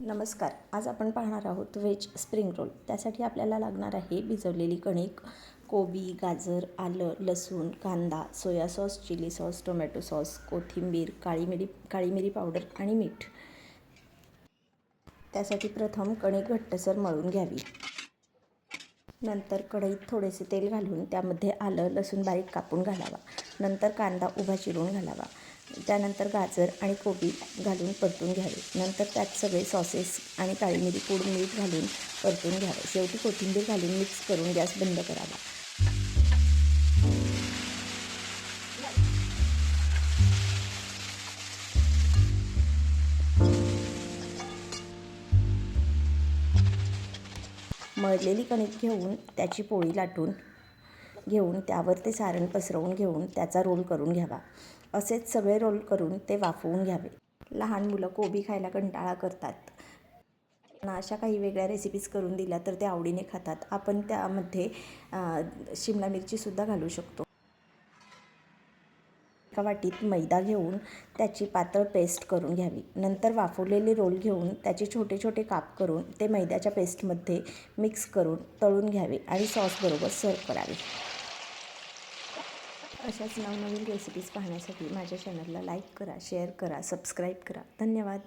नमस्कार. आज आपण पाहणार आहोत व्हेज स्प्रिंग रोल. त्यासाठी आपल्याला लागणार आहे भिजवलेली कणिक कोबी गाजर आलं लसूण कांदा soya sauce chilli sauce tomato sauce कोथिंबीर काळी मिरी काळी मिरी पावडर आणि मीठ. त्यासाठी प्रथम कणिक घट्टसर मळून घ्यावी. नंतर कढईत थोडेसे तेल घालून त्यामध्ये आलं लसूण बारीक कापून घालावा. नंतर कांदा उभा चिरून घालावा. त्यानंतर गाजर आणि कोबी घालून परतून घ्यावे. नंतर त्यात सगळे सॉसेस आणि काळी मिरी पूड मीठ घालून परतून घ्यावे. शेवटी कोथिंबीर घालून मिक्स करून गॅस बंद करावा. मळलेली कणिक घेऊन त्याची पोळी लाटून घेऊन त्यावर ते सारण पसरवून घेऊन त्याचा रोल करून घ्यावा. असेच सगळे रोल करून ते वाफवून घ्यावे. लहान मुलं कोबी खायला कंटाळा करतात. अशा काही वेगळ्या रेसिपीज करून दिल्या तर ते आवडीने खातात. आपण त्यामध्ये शिमला मिरचीसुद्धा घालू शकतो. एका वाटीत मैदा घेऊन त्याची पातळ पेस्ट करून घ्यावी. नंतर वाफवलेले रोल घेऊन त्याचे छोटे छोटे काप करून ते मैद्याच्या पेस्टमध्ये मिक्स करून तळून घ्यावे आणि सॉसबरोबर सर्व करावे. अशाच नवनवीन रेसिपीज पाहण्यासाठी माझ्या चॅनलला लाईक करा शेअर करा सबस्क्राईब करा. धन्यवाद.